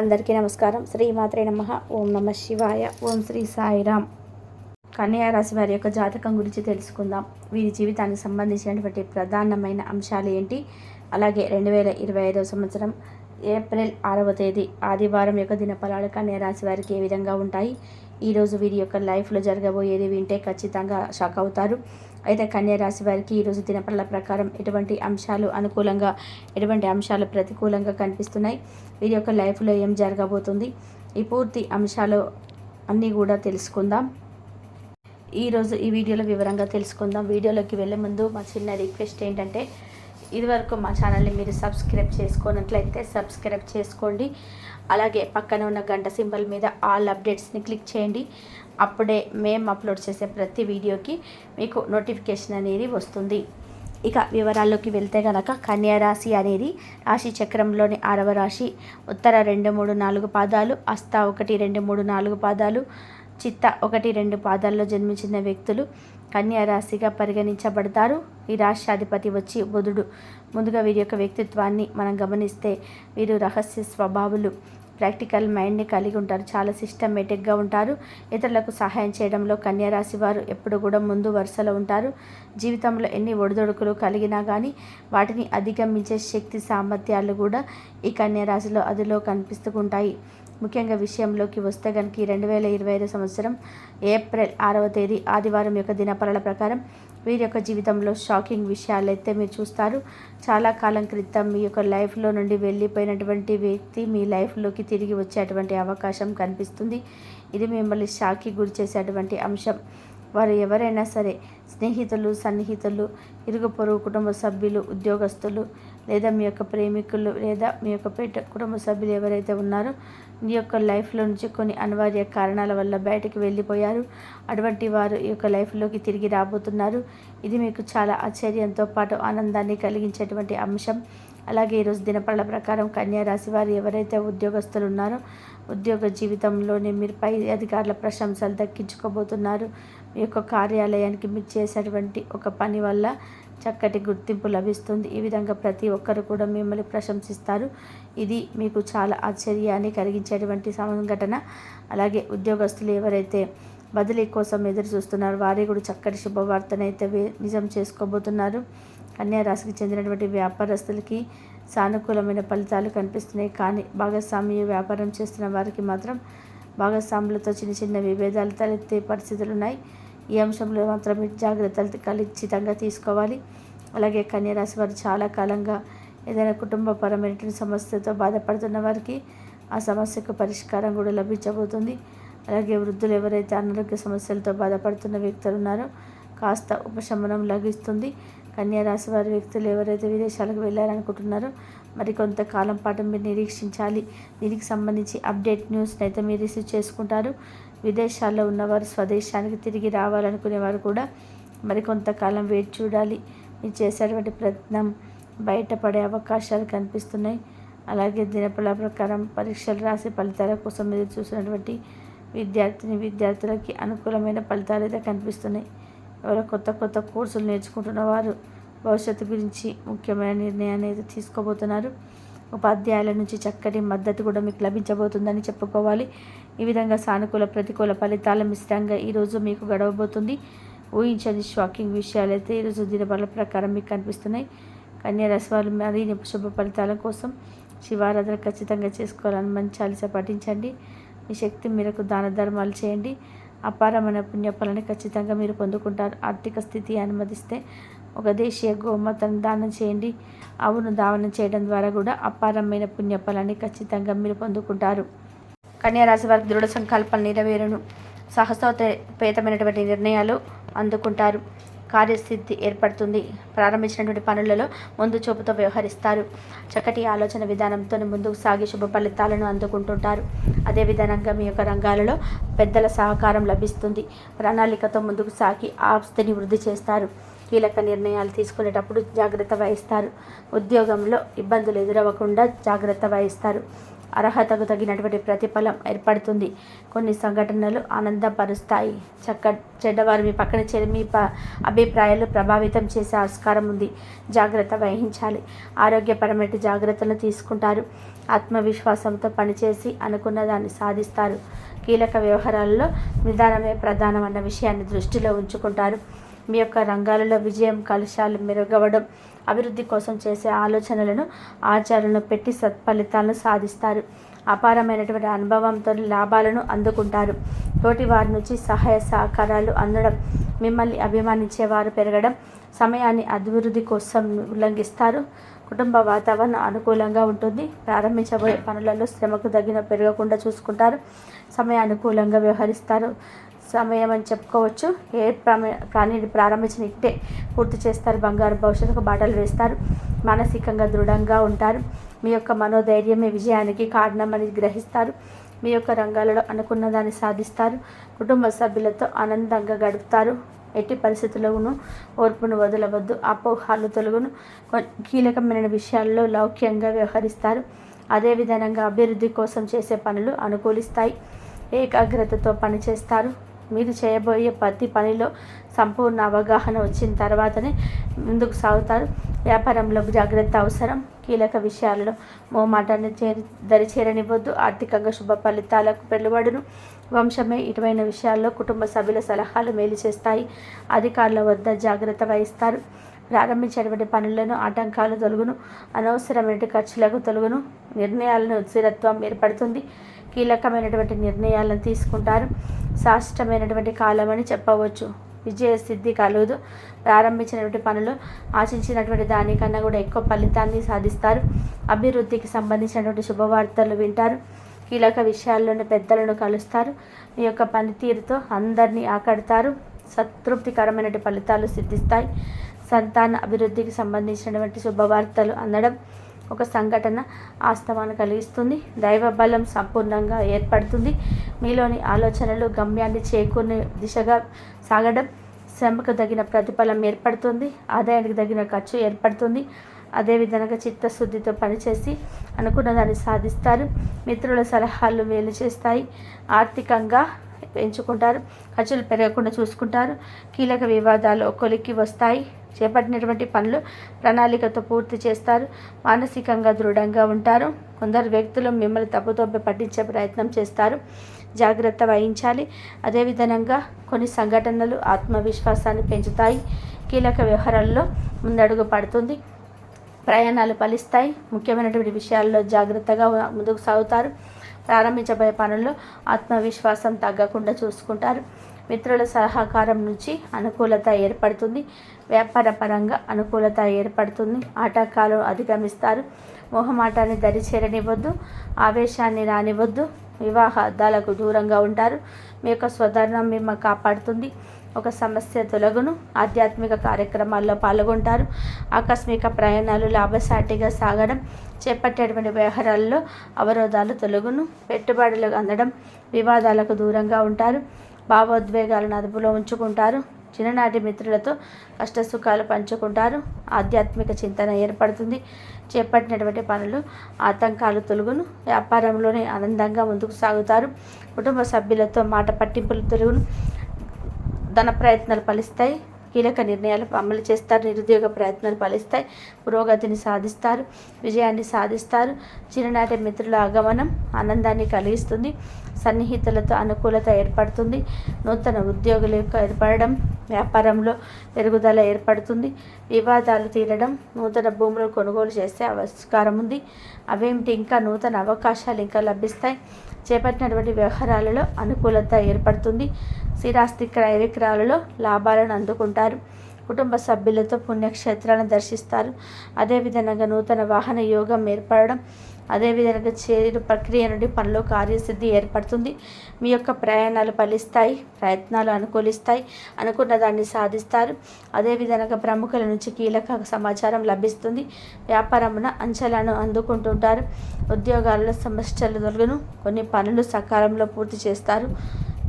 అందరికీ నమస్కారం. శ్రీమాత్రే నమ. ఓం నమ శివాయ. ఓం శ్రీ సాయిరామ్. కన్యా రాశి వారి యొక్క జాతకం గురించి తెలుసుకుందాం. వీరి జీవితానికి సంబంధించినటువంటి ప్రధానమైన అంశాలు ఏంటి? అలాగే రెండు వేల ఇరవై ఐదవ సంవత్సరం ఏప్రిల్ ఆరవ తేదీ ఆదివారం యొక్క దినఫలాలు కన్యా రాశి వారికి ఏ విధంగా ఉంటాయి? ఈరోజు వీరి యొక్క లైఫ్లో జరగబోయేది వింటే ఖచ్చితంగా షాక్ అవుతారు. అయితే కన్యారాశి వారికి ఈరోజు దినఫలాల ప్రకారం ఎటువంటి అంశాలు అనుకూలంగా ఎటువంటి అంశాలు ప్రతికూలంగా కనిపిస్తున్నాయి? వీరి యొక్క లైఫ్లో ఏం జరగబోతుంది? ఈ పూర్తి అంశాలు అన్నీ కూడా తెలుసుకుందాం. ఈరోజు ఈ వీడియోలో వివరంగా తెలుసుకుందాం. వీడియోలోకి వెళ్ళే ముందు మా చిన్న రిక్వెస్ట్ ఏంటంటే ఇదివరకు మా ఛానల్ని మీరు సబ్స్క్రైబ్ చేసుకున్నట్లయితే సబ్స్క్రైబ్ చేసుకోండి. అలాగే పక్కన ఉన్న గంట సింబల్ మీద ఆల్ అప్డేట్స్ని క్లిక్ చేయండి. అప్పుడే మేము అప్లోడ్ చేసే ప్రతి వీడియోకి మీకు నోటిఫికేషన్ అనేది వస్తుంది. ఇక వివరాల్లోకి వెళ్తే గనక కన్యారాశి అనేది రాశి చక్రంలోని ఆరవ రాశి. ఉత్తర రెండు మూడు నాలుగు పాదాలు అస్త ఒకటి రెండు మూడు నాలుగు పాదాలు చిత్త ఒకటి రెండు పాదాల్లో జన్మించిన వ్యక్తులు కన్యా రాశిగా పరిగణించబడతారు. ఈ రాష్ట్రాధిపతి వచ్చి బుధుడు. ముందుగా వీరి యొక్క వ్యక్తిత్వాన్ని మనం గమనిస్తే వీరు రహస్య స్వభావులు ప్రాక్టికల్ మైండ్ని కలిగి ఉంటారు. చాలా సిస్టమేటిక్గా ఉంటారు. ఇతరులకు సహాయం చేయడంలో కన్యారాశి వారు ఎప్పుడు కూడా ముందు వరుసలో ఉంటారు. జీవితంలో ఎన్ని ఒడిదొడుకులు కలిగినా కానీ వాటిని అధిగమించే శక్తి సామర్థ్యాలు కూడా ఈ కన్యారాశిలో అదిలో కనిపిస్తూ ఉంటాయి. ముఖ్యంగా విషయంలోకి వస్తే కనుక ఈ రెండు వేల ఇరవై ఐదు సంవత్సరం ఏప్రిల్ ఆరవ తేదీ ఆదివారం యొక్క దినపరాల ప్రకారం వీరి యొక్క జీవితంలో షాకింగ్ విషయాలు అయితే మీరు చూస్తారు. చాలా కాలం క్రితం మీ యొక్క లైఫ్లో నుండి వెళ్ళిపోయినటువంటి వ్యక్తి మీ లైఫ్లోకి తిరిగి వచ్చేటువంటి అవకాశం కనిపిస్తుంది. ఇది మిమ్మల్ని షాక్కి గురి చేసేటువంటి అంశం. వారు ఎవరైనా సరే స్నేహితులు సన్నిహితులు ఇరుగు పొరుగు కుటుంబ సభ్యులు ఉద్యోగస్తులు లేదా మీ యొక్క ప్రేమికులు లేదా మీ యొక్క పేట కుటుంబ సభ్యులు ఎవరైతే ఉన్నారో మీ యొక్క లైఫ్లో నుంచి కొన్ని అనివార్య కారణాల వల్ల బయటకు వెళ్ళిపోయారు. అటువంటి వారు ఈ యొక్క లైఫ్లోకి తిరిగి రాబోతున్నారు. ఇది మీకు చాలా ఆశ్చర్యంతో పాటు ఆనందాన్ని కలిగించేటువంటి అంశం. అలాగే ఈరోజు దినపళ్ళ ప్రకారం కన్యా రాశి వారు ఎవరైతే ఉద్యోగస్తులు ఉన్నారో ఉద్యోగ జీవితంలోనే మీరు పై అధికారుల ప్రశంసలు దక్కించుకోబోతున్నారు. మీ యొక్క కార్యాలయానికి మీరు చేసేటువంటి ఒక పని వల్ల చక్కటి గుర్తింపు లభిస్తుంది. ఈ విధంగా ప్రతి ఒక్కరు కూడా మిమ్మల్ని ప్రశంసిస్తారు. ఇది మీకు చాలా ఆశ్చర్యాన్ని కలిగించేటువంటి సంఘటన. అలాగే ఉద్యోగస్తులు ఎవరైతే బదిలీ కోసం ఎదురు చూస్తున్నారు వారి కూడా చక్కటి శుభవార్తనైతే నిజం చేసుకోబోతున్నారు. కన్యారాశికి చెందినటువంటి వ్యాపారస్తులకి సానుకూలమైన ఫలితాలు కనిపిస్తున్నాయి. కానీ భాగస్వామ్య వ్యాపారం చేస్తున్న వారికి మాత్రం భాగస్వాములతో చిన్న చిన్న విభేదాలు తలెత్తే పరిస్థితులు ఉన్నాయి. ఈ అంశంలో మాత్రం జాగ్రత్తలు ఖచ్చితంగా తీసుకోవాలి. అలాగే కన్యరాశి వారు చాలా కాలంగా ఏదైనా కుటుంబపరమైనటువంటి సమస్యతో బాధపడుతున్న వారికి ఆ సమస్యకు పరిష్కారం కూడా లభించబోతుంది. అలాగే వృద్ధులు ఎవరైతే అనారోగ్య సమస్యలతో బాధపడుతున్న వ్యక్తులు ఉన్నారో కాస్త ఉపశమనం లభిస్తుంది. కన్యారాశి వారి వ్యక్తులు ఎవరైతే విదేశాలకు వెళ్ళాలనుకుంటున్నారో మరి కొంతకాలం పాటు మీరు నిరీక్షించాలి. దీనికి సంబంధించి అప్డేట్ న్యూస్ని అయితే మీరు రిసీవ్ చేసుకుంటారు. విదేశాల్లో ఉన్నవారు స్వదేశానికి తిరిగి రావాలనుకునేవారు కూడా మరి కొంతకాలం వేచి చూడాలి. మీరు చేసేటువంటి ప్రయత్నం బయటపడే అవకాశాలు కనిపిస్తున్నాయి. అలాగే దినపల ప్రకారం పరీక్షలు రాసే ఫలితాల కోసం మీరు చూసినటువంటి విద్యార్థిని విద్యార్థులకి అనుకూలమైన ఫలితాలు అయితే కనిపిస్తున్నాయి. ఎవరో కొత్త కొత్త కోర్సులు నేర్చుకుంటున్న వారు భవిష్యత్తు గురించి ముఖ్యమైన నిర్ణయాన్ని అయితే తీసుకోబోతున్నారు. ఉపాధ్యాయుల నుంచి చక్కటి మద్దతు కూడా మీకు లభించబోతుందని చెప్పుకోవాలి. ఈ విధంగా సానుకూల ప్రతికూల ఫలితాల మిశ్రంగా ఈరోజు మీకు గడవబోతుంది. ఊహించని షాకింగ్ విషయాలు అయితే ఈరోజు దినబల ప్రకారం మీకు కనిపిస్తున్నాయి. కన్యా రసవాలు మరిన్ని శుభ ఫలితాల కోసం శివారాధన ఖచ్చితంగా చేసుకోవాలని మంచి చాలిస పాటించండి. మీ శక్తి మేరకు దాన ధర్మాలు చేయండి. అపారమైన పుణ్యఫలాన్ని ఖచ్చితంగా మీరు పొందుకుంటారు. ఆర్థిక స్థితి అనుమతిస్తే ఒక దేశీయ గోమాతను దానం చేయండి. అవును దానం చేయడం ద్వారా కూడా అపారమైన పుణ్యఫలాన్ని ఖచ్చితంగా మీరు పొందుకుంటారు. కన్యారాశి వారికి దృఢ సంకల్పం నెరవేరును. సాహసోపేతమైనటువంటి నిర్ణయాలు అందుకుంటారు. కార్యస్థితి ఏర్పడుతుంది. ప్రారంభించినటువంటి పనులలో ముందు చూపుతో వ్యవహరిస్తారు. చక్కటి ఆలోచన విధానంతో ముందుకు సాగి శుభ ఫలితాలను అందుకుంటుంటారు. అదే విధానంగా మీ యొక్క రంగాలలో పెద్దల సహకారం లభిస్తుంది. ప్రణాళికతో ముందుకు సాగి ఆస్తిని వృద్ధి చేస్తారు. కీలక నిర్ణయాలు తీసుకునేటప్పుడు జాగ్రత్త వహిస్తారు. ఉద్యోగంలో ఇబ్బందులు ఎదురవ్వకుండా జాగ్రత్త వహిస్తారు. అర్హతకు తగినటువంటి ప్రతిఫలం ఏర్పడుతుంది. కొన్ని సంఘటనలు ఆనందపరుస్తాయి. చక్క చెడ్డవారు మీ పక్కన చేరి మీ ప అభిప్రాయాలు ప్రభావితం చేసే ఆస్కారం ఉంది. జాగ్రత్త వహించాలి. ఆరోగ్యపరమైన జాగ్రత్తలు తీసుకుంటారు. ఆత్మవిశ్వాసంతో పనిచేసి అనుకున్న దాన్ని సాధిస్తారు. కీలక వ్యవహారాల్లో నిదానమే ప్రధానం అన్న విషయాన్ని దృష్టిలో ఉంచుకుంటారు. మీ యొక్క రంగాలలో విజయం కలుషాలు మెరుగవడం అభివృద్ధి కోసం చేసే ఆలోచనలను ఆచారాలను పెట్టి సత్ఫలితాలను సాధిస్తారు. అపారమైనటువంటి అనుభవంతో లాభాలను అందుకుంటారు. తోటి వారి నుంచి సహాయ సహకారాలు అందడం మిమ్మల్ని అభిమానించేవారు పెరగడం సమయాన్ని అభివృద్ధి కోసం ఉల్లంఘిస్తారు. కుటుంబ వాతావరణం అనుకూలంగా ఉంటుంది. ప్రారంభించబోయే పనులలో శ్రమకు తగిన పెరగకుండా చూసుకుంటారు. సమయానుకూలంగా వ్యవహరిస్తారు. సమయం అని చెప్పుకోవచ్చు. ఏ ప్రాణిని ప్రారంభించిన ఇట్టే పూర్తి చేస్తారు. బంగారు భవిష్యత్తుకు బాటలు వేస్తారు. మానసికంగా దృఢంగా ఉంటారు. మీ యొక్క మనోధైర్యమే విజయానికి కారణమని గ్రహిస్తారు. మీ యొక్క రంగాలలో అనుకున్న దాన్ని సాధిస్తారు. కుటుంబ సభ్యులతో ఆనందంగా గడుపుతారు. ఎట్టి పరిస్థితులను ఓర్పును వదలవద్దు. అపోహాలు తొలగును. కీలకమైన విషయాల్లో లౌక్యంగా వ్యవహరిస్తారు. అదేవిధంగా అభివృద్ధి కోసం చేసే పనులు అనుకూలిస్తాయి. ఏకాగ్రతతో పనిచేస్తారు. మీరు చేయబోయే ప్రతి పనిలో సంపూర్ణ అవగాహన వచ్చిన తర్వాతనే ముందుకు సాగుతారు. వ్యాపారంలో జాగ్రత్త అవసరం. కీలక విషయాలలో మోమాటాన్ని చేరి దరి చేరనివ్వద్దు ఆర్థికంగా శుభ ఫలితాలకు పెళ్ళబడును వంశమే ఇటువైన విషయాల్లో కుటుంబ సభ్యుల సలహాలు మేలు చేస్తాయి. అధికారుల వద్ద జాగ్రత్త వహిస్తారు. ప్రారంభించేటువంటి పనులను ఆటంకాలు తొలుగును అనవసరమైన ఖర్చులకు తొలుగును. నిర్ణయాలను స్థిరత్వం ఏర్పడుతుంది. కీలకమైనటువంటి నిర్ణయాలను తీసుకుంటారు. శాశ్వతమైనటువంటి కాలం అని చెప్పవచ్చు. విజయ సిద్ధి కలదు. ప్రారంభించినటువంటి పనులు ఆశించినటువంటి దానికన్నా కూడా ఎక్కువ ఫలితాన్ని సాధిస్తారు. అభివృద్ధికి సంబంధించినటువంటి శుభవార్తలు వింటారు. కీలక విషయాల్లోని పెద్దలను కలుస్తారు. మీ యొక్క పనితీరుతో అందరినీ ఆకడతారు. సంతృప్తికరమైన ఫలితాలు సిద్ధిస్తాయి. సంతాన అభివృద్ధికి సంబంధించినటువంటి శుభవార్తలు అందడం ఒక సంఘటన ఆస్తవాన్ని కలిగిస్తుంది. దైవ బలం సంపూర్ణంగా ఏర్పడుతుంది. మీలోని ఆలోచనలు గమ్యాన్ని చేకూర్నే దిశగా సాగడం శ్రమకు తగిన ప్రతిఫలం ఏర్పడుతుంది. ఆదాయానికి తగిన ఖర్చు ఏర్పడుతుంది. అదేవిధంగా చిత్తశుద్ధితో పనిచేసి అనుకున్న దాన్ని సాధిస్తారు. మిత్రుల సలహాలు మేలు చేస్తాయి. ఆర్థికంగా పెంచుకుంటారు. ఖర్చులు పెరగకుండా చూసుకుంటారు. కీలక వివాదాలు ఒక్కొలికి వస్తాయి. చేపట్టినటువంటి పనులు ప్రణాళికతో పూర్తి చేస్తారు. మానసికంగా దృఢంగా ఉంటారు. కొందరు వ్యక్తులు మిమ్మల్ని తప్పుతోపి పట్టించే ప్రయత్నం చేస్తారు. జాగ్రత్త వహించాలి. అదేవిధంగా కొన్ని సంఘటనలు ఆత్మవిశ్వాసాన్ని పెంచుతాయి. కీలక వ్యవహారాల్లో ముందడుగు పడుతుంది. ప్రయాణాలు ఫలిస్తాయి. ముఖ్యమైనటువంటి విషయాల్లో జాగ్రత్తగా ముందుకు సాగుతారు. ప్రారంభించబోయే పనుల్లో ఆత్మవిశ్వాసం తగ్గకుండా చూసుకుంటారు. మిత్రుల సహకారం నుంచి అనుకూలత ఏర్పడుతుంది. వ్యాపార పరంగా అనుకూలత ఏర్పడుతుంది. ఆటంకాలు అధిగమిస్తారు. మొహమాటాన్ని దరిచేరనివ్వద్దు. ఆవేశాన్ని రానివ్వద్దు. వివాహ అద్దాలకు దూరంగా ఉంటారు. మీ యొక్క స్వధర్మం మిమ్మల్ని కాపాడుతుంది. ఒక సమస్య తొలగును. ఆధ్యాత్మిక కార్యక్రమాల్లో పాల్గొంటారు. ఆకస్మిక ప్రయాణాలు లాభసాటిగా సాగడం చేపట్టేటువంటి వ్యవహారాల్లో అవరోధాలు తొలగును. పెట్టుబడులు అందడం వివాదాలకు దూరంగా ఉంటారు. భావోద్వేగాలను అదుపులో ఉంచుకుంటారు. చిన్ననాటి మిత్రులతో కష్టసుఖాలు పంచుకుంటారు. ఆధ్యాత్మిక చింతన ఏర్పడుతుంది. చేపట్టినటువంటి పనులు ఆతంకాలు తొలుగును. వ్యాపారంలోనే ఆనందంగా ముందుకు సాగుతారు. కుటుంబ సభ్యులతో మాట పట్టింపులు తొలుగును. ధన ప్రయత్నాలు ఫలిస్తాయి. కీలక నిర్ణయాలు అమలు చేస్తారు. నిరుద్యోగ ప్రయత్నాలు ఫలిస్తాయి. పురోగతిని సాధిస్తారు. విజయాన్ని సాధిస్తారు. చిన్ననాటి మిత్రుల ఆగమనం ఆనందాన్ని కలిగిస్తుంది. సన్నిహితులతో అనుకూలత ఏర్పడుతుంది. నూతన ఉద్యోగుల యొక్క ఏర్పడడం వ్యాపారంలో పెరుగుదల ఏర్పడుతుంది. వివాదాలు తీరడం నూతన భూములు కొనుగోలు చేసే ఆవిష్కారం ఉంది. అవేమిటి? ఇంకా నూతన అవకాశాలు ఇంకా లభిస్తాయి. చేపట్టినటువంటి వ్యవహారాలలో అనుకూలత ఏర్పడుతుంది. స్థిరాస్తి క్రయ విక్రయాలలో లాభాలను అందుకుంటారు. కుటుంబ సభ్యులతో పుణ్యక్షేత్రాలను దర్శిస్తారు. అదేవిధంగా నూతన వాహన యోగం ఏర్పడడం అదేవిధంగా చేరు ప్రక్రియ నుండి పనిలో కార్యసిద్ధి ఏర్పడుతుంది. మీ యొక్క ప్రయాణాలు ఫలిస్తాయి ప్రయత్నాలు అనుకూలిస్తాయి అనుకున్న దాన్ని సాధిస్తారు. అదేవిధంగా ప్రముఖుల నుంచి కీలక సమాచారం లభిస్తుంది. వ్యాపారమున అంచెలను అందుకుంటుంటారు. ఉద్యోగాల్లో సమస్యలు తొలగను. కొన్ని పనులు సకాలంలో పూర్తి చేస్తారు.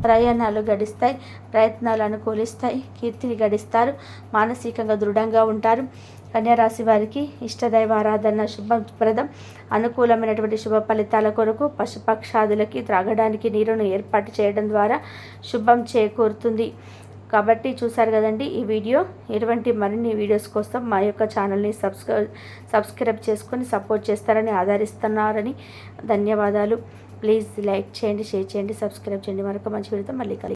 ప్రయాణాలు గడిస్తాయి ప్రయత్నాలు అనుకూలిస్తాయి కీర్తిని గడిస్తారు మానసికంగా దృఢంగా ఉంటారు. కన్యారాశి వారికి ఇష్టదైవ ఆరాధన శుభప్రదం అనుకూలమైనటువంటి శుభ ఫలితాల కొరకు పశుపక్షాదులకి త్రాగడానికి నీరును ఏర్పాటు చేయడం ద్వారా శుభం చేకూరుతుంది. కాబట్టి చూసారు కదండి ఈ వీడియో. ఎటువంటి మరిన్ని వీడియోస్ కోసం మా యొక్క ఛానల్ని సబ్స్క్రై సబ్స్క్రైబ్ చేసుకొని సపోర్ట్ చేస్తారని ఆదరిస్తున్నారని ధన్యవాదాలు. ప్లీజ్ లైక్ చేయండి షేర్ చేయండి సబ్స్క్రైబ్ చేయండి. మరొక మంచి వీడియోతో మళ్ళీ కలిగి